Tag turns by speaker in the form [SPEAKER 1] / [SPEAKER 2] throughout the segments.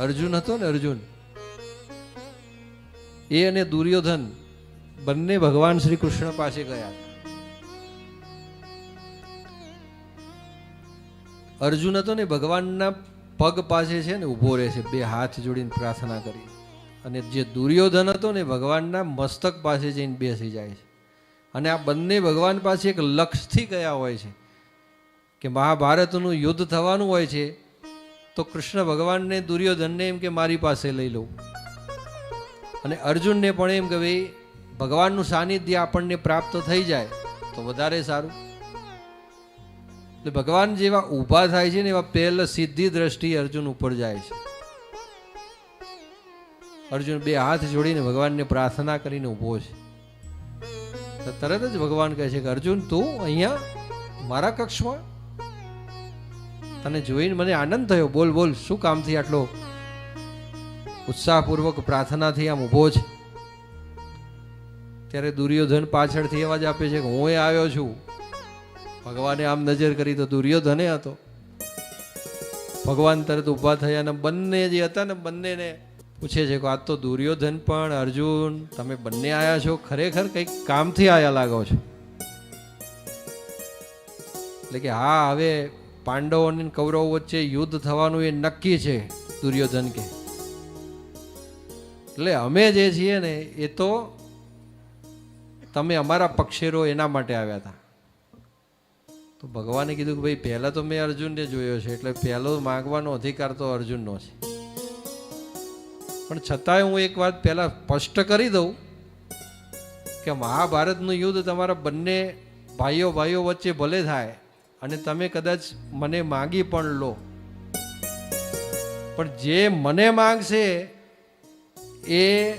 [SPEAKER 1] અર્જુન હતો ને અર્જુન? એ અને દુર્યોધન બંને ભગવાન શ્રી કૃષ્ણ પાસે ગયા. અર્જુન હતો ને ભગવાનના પગ પાસે છે ને ઊભો રહે છે, બે હાથ જોડીને પ્રાર્થના કરી. અને જે દુર્યોધન હતો ને ભગવાનના મસ્તક પાસે જઈને બેસી જાય છે. અને આ બંને ભગવાન પાસે એક લક્ષથી ગયા હોય છે કે મહાભારતનું યુદ્ધ થવાનું હોય છે તો કૃષ્ણ ભગવાનને દુર્યોધનને એમ કે મારી પાસે લઈ લઉં. અને અર્જુનને પણ એમ કે ભાઈ, ભગવાનનું સાનિધ્ય આપણને પ્રાપ્ત થઈ જાય તો વધારે સારું. એટલે ભગવાન જેવા ઊભા થાય છે ને એવા પહેલા સીધી દ્રષ્ટિ અર્જુન ઉપર જાય છે. અર્જુન બે હાથ જોડીને ભગવાનને પ્રાર્થના કરીને ઊભો છે. તરત જ ભગવાન કહે છે કે, અર્જુન, તું અહીંયા મારા કક્ષમાં તને જોઈને મને આનંદ થયો. બોલ બોલ, શું કામથી આટલો ઉત્સાહપૂર્વક પ્રાર્થનાથી આમ ઊભો છે? ત્યારે દુર્યોધન પાછળથી અવાજ આપે છે કે હું એ આવ્યો છું. ભગવાને આમ નજર કરી તો દુર્યોધને હતો. ભગવાન તરત ઊભા થયા અને બંને જે હતા ને બંનેને પૂછે છે કે આ તો દુર્યોધન પણ અર્જુન, તમે બંને આવ્યા છો? ખરેખર કંઈક કામથી આવ્યા લાગો છો? એટલે કે હા, હવે પાંડવો અને કૌરવો વચ્ચે યુદ્ધ થવાનું એ નક્કી છે દુર્યોધન કે એટલે અમે જે છીએ ને, એ તો તમે અમારા પક્ષેરો એના માટે આવ્યા હતા. તો ભગવાને કીધું કે ભાઈ, પહેલાં તો મેં અર્જુનને જોયો છે, એટલે પહેલો માગવાનો અધિકાર તો અર્જુનનો છે. પણ છતાંય હું એક વાત પહેલાં સ્પષ્ટ કરી દઉં કે મહાભારતનું યુદ્ધ તમારા બંને ભાઈઓ ભાઈઓ વચ્ચે ભલે થાય અને તમે કદાચ મને માંગી પણ લો. પણ જે મને માગશે, એ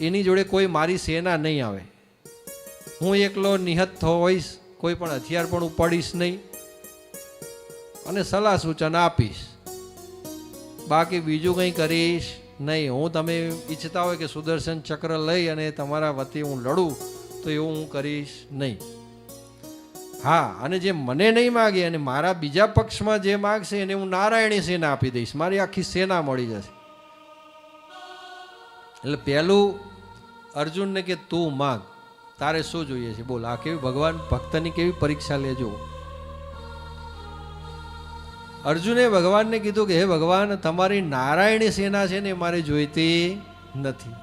[SPEAKER 1] એની જોડે કોઈ મારી સેના નહીં આવે. હું એકલો નિહત હોઈશ, કોઈ પણ હથિયાર પણ ઉપાડીશ નહીં. અને સલાહ સૂચન આપીશ. બાકી બીજું કંઈ કરીશ નહીં. હું તમે ઈચ્છતા હોય કે સુદર્શન ચક્ર લઈ અને તમારા વતી હું લડું, તો એવું હું કરીશ નહીં. હા, અને જે મને નહીં માગે અને મારા બીજા પક્ષમાં જે માગશે એને હું નારાયણી સેના આપી દઈશ. મારી આખી સેના મળી જશે. એટલે પહેલું અર્જુનને કે, તું માગ, તારે શું જોઈએ છે? બોલ, આ કેવી ભગવાન? ભક્તની કેવી પરીક્ષા લેજો. અર્જુને ભગવાનને કીધું કે, હે ભગવાન, તમારી નારાયણી સેના છે ને મારે જોઈતી નથી.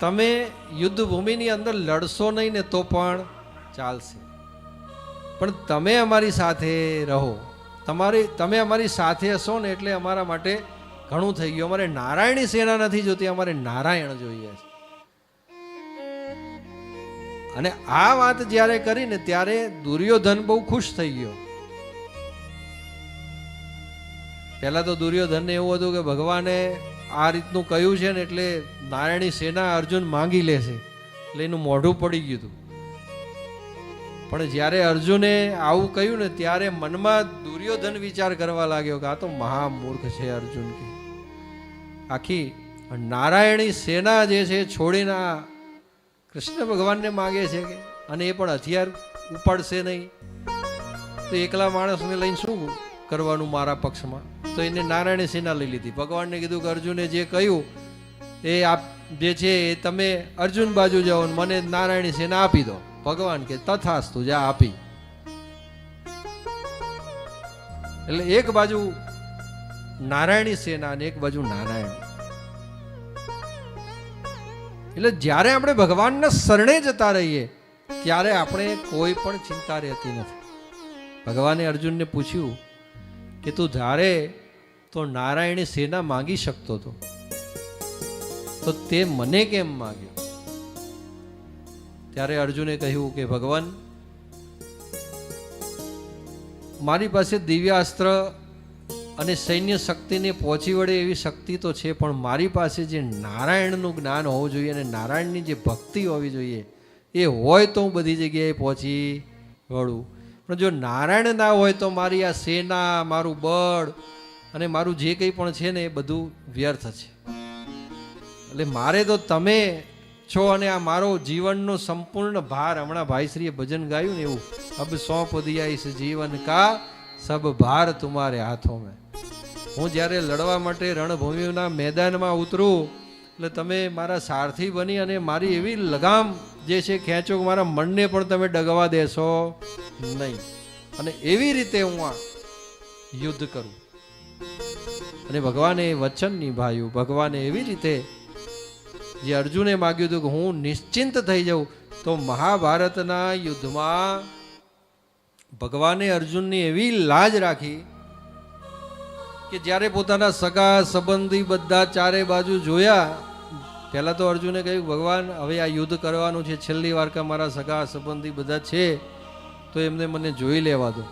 [SPEAKER 1] તમે યુદ્ધ ભૂમિની અંદર લડશો નહીં ને તો પણ ચાલશે. પણ તમે અમારી સાથે રહો. તમારી, તમે અમારી સાથે હશો ને એટલે અમારા માટે ઘણું થઈ ગયું. અમારે નારાયણી સેના નથી જોતી, અમારે નારાયણ જોઈએ છે. અને આ વાત જ્યારે કરીને ત્યારે દુર્યોધન બહુ ખુશ થઈ ગયો. પહેલા તો દુર્યોધનને એવું હતું કે ભગવાને આ રીતનું કહ્યું છે ને એટલે નારાયણી સેના અર્જુન માંગી લેશે એટલે એનું મોઢું પડી ગયું હતું. પણ જ્યારે અર્જુને આવું કહ્યું ને ત્યારે મનમાં દુર્યોધન વિચાર કરવા લાગ્યો કે આ તો મહામૂર્ખ છે અર્જુન કે. આખી નારાયણી સેના જે છે છોડીને કૃષ્ણ ભગવાનને માગે છે કે, અને એ પણ હથિયાર ઉપાડશે નહીં. તો એકલા માણસને લઈને શું કરવાનું મારા પક્ષમાં? તો એને નારાયણ સેના લઈ લીધી. ભગવાનને કીધું કે અર્જુને જે કહ્યું, એ આપ જે છે એ તમે અર્જુન બાજુ જાઓ મને નારાયણી સેના આપી દો. ભગવાન કે તથાસ્તુ જા આપી. એટલે એક બાજુ નારાયણી સેના અને એક બાજુ નારાયણ. એટલે જ્યારે આપણે ભગવાનના શરણે જતા રહીએ, ત્યારે આપણે કોઈ પણ ચિંતા રહેતી નથી. ભગવાને અર્જુનને પૂછ્યું કે તું ધારે તો નારાયણી સેના માંગી શકતો હતો તો તે મને કેમ માગ્યો? ત્યારે અર્જુને કહ્યું કે, ભગવાન, મારી પાસે દિવ્યાસ્ત્ર અને સૈન્ય શક્તિને પહોંચી વળે એવી શક્તિ તો છે, પણ મારી પાસે જે નારાયણનું જ્ઞાન હોવું જોઈએ અને નારાયણની જે ભક્તિ હોવી જોઈએ, એ હોય તો હું બધી જગ્યાએ પહોંચી વળું. પણ જો નારાયણ ના હોય તો મારી આ સેના, મારું બળ અને મારું જે કંઈ પણ છે ને એ બધું વ્યર્થ છે. એટલે મારે તો તમે છો અને આ મારો જીવનનો સંપૂર્ણ ભાર હમણાં ભાઈશ્રીએ ભજન ગાયું ને એવું. અબ સોંપ દિયા ઇસ જીવન કા, સબ ભાર તુમારે હાથો મેં. હું જ્યારે લડવા માટે રણભૂમિના મેદાનમાં ઉતરું, એટલે તમે મારા સારથી બની અને મારી એવી લગામ જે છે ખેંચો મારા મનને પણ તમે ડગવા દેશો નહીં. અને એવી રીતે હું આ યુદ્ધ કરું. અને ભગવાને વચન નિભાવ્યું ભગવાને એવી રીતે જે અર્જુને માગ્યું હતું કે હું નિશ્ચિંત થઈ જાઉં, તો મહાભારતના યુદ્ધમાં ભગવાને અર્જુનની એવી લાજ રાખી કે જ્યારે પોતાના સગા સંબંધી બધા ચારે બાજુ જોયા, પહેલાં તો અર્જુને કહ્યું, ભગવાન, હવે આ યુદ્ધ કરવાનું છે, છેલ્લી વાર કે મારા સગા સંબંધી બધા છે, તો એમને મને જોઈ લેવા દો.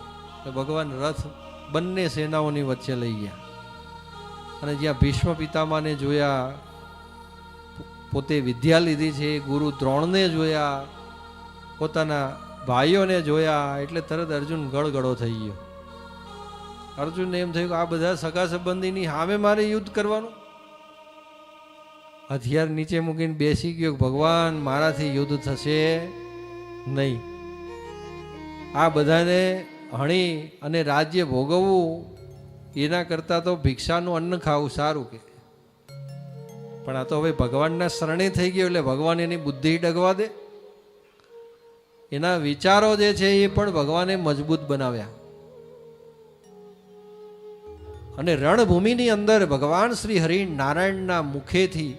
[SPEAKER 1] તો ભગવાન રથ બંને સેનાઓની વચ્ચે લઈ ગયા. અને જ્યાં ભીષ્મ પિતામાને જોયા પોતે વિદ્યા લીધી છે, ગુરુ દ્રોણને જોયા, પોતાના ભાઈઓને જોયા, એટલે તરત અર્જુન ગળગળો થઈ ગયો. અર્જુનને એમ થયું કે આ બધા સગા સંબંધીની સામે મારે યુદ્ધ કરવાનું? હથિયાર નીચે મૂકીને બેસી ગયો ભગવાન, મારાથી યુદ્ધ થશે નહીં. આ બધાને હણી અને રાજ્ય ભોગવવું, એના કરતાં તો ભિક્ષાનું અન્ન ખાવું સારું કે. પણ આ તો હવે ભગવાનના શરણે થઈ ગયો એટલે ભગવાન એની બુદ્ધિ ડગવા દે. એના વિચારો જે છે એ પણ ભગવાને મજબૂત બનાવ્યા. અને રણભૂમિની અંદર ભગવાન શ્રી હરિ નારાયણના મુખેથી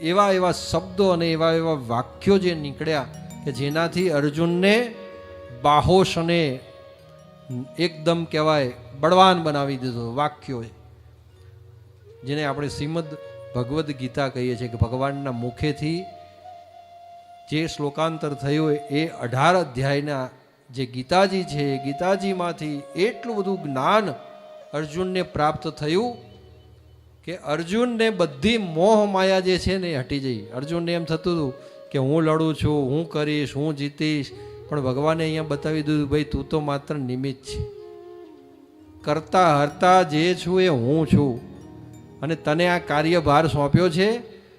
[SPEAKER 1] એવા એવા શબ્દો અને એવા એવા વાક્યો જે નીકળ્યા કે જેનાથી અર્જુનને બાહોશ અને એકદમ કહેવાય બળવાન બનાવી દીધો વાક્યોએ. જેને આપણે શ્રીમદ ભગવદ્ ગીતા કહીએ છીએ કે ભગવાનના મુખેથી જે શ્લોકાંતર થયું એ અઢાર અધ્યાયના જે ગીતાજી છે, એ ગીતાજીમાંથી એટલું બધું જ્ઞાન અર્જુનને પ્રાપ્ત થયું કે અર્જુનને બધી મોહ માયા જે છે ને હટી જઈ. અર્જુનને એમ થતું હતું કે હું લડું છું, હું કરીશ, હું જીતીશ, પણ ભગવાને અહીંયા બતાવી દીધું, ભાઈ, તું તો માત્ર નિમિત્ત છે. કરતા હરતા જે છું એ હું છું. અને તને આ કાર્યભાર સોંપ્યો છે,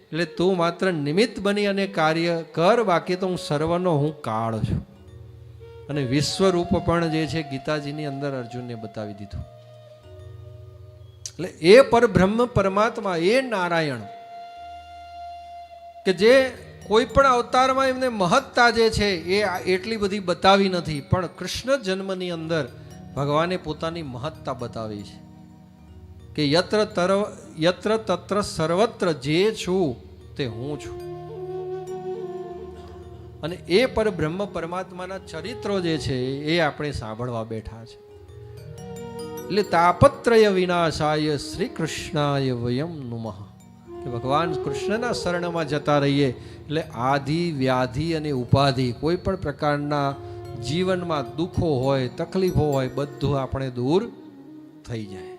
[SPEAKER 1] એટલે તું માત્ર નિમિત્ત બની અને કાર્ય કર, બાકી તો હું સર્વનો હું કાળ છું. અને વિશ્વરૂપ પણ જે છે, ગીતાજીની અંદર અર્જુનને બતાવી દીધું. એટલે એ પરબ્રહ્મ પરમાત્મા, એ નારાયણ, કે જે કોઈ પણ અવતારમાં એમને મહત્તા જે છે, એ એટલી બધી બતાવી નથી, પણ કૃષ્ણ જન્મની અંદર ભગવાને પોતાની મહત્તા બતાવી છે. કે યત્ર તર યત્ર તત્ર સર્વત્ર જે છું તે હું છું. અને એ પર બ્રહ્મ પરમાત્માના ચરિત્રો જે છે, એ આપણે સાંભળવા બેઠા છે. એટલે તાપત્રય વિનાશાય શ્રી કૃષ્ણાય વયમ નુમઃ. કે ભગવાન કૃષ્ણના શરણમાં જતા રહીએ, એટલે આધિ, વ્યાધિ અને ઉપાધિ, કોઈ પણ પ્રકારના જીવનમાં દુઃખો હોય, તકલીફો હોય, બધું આપણે દૂર થઈ જાય.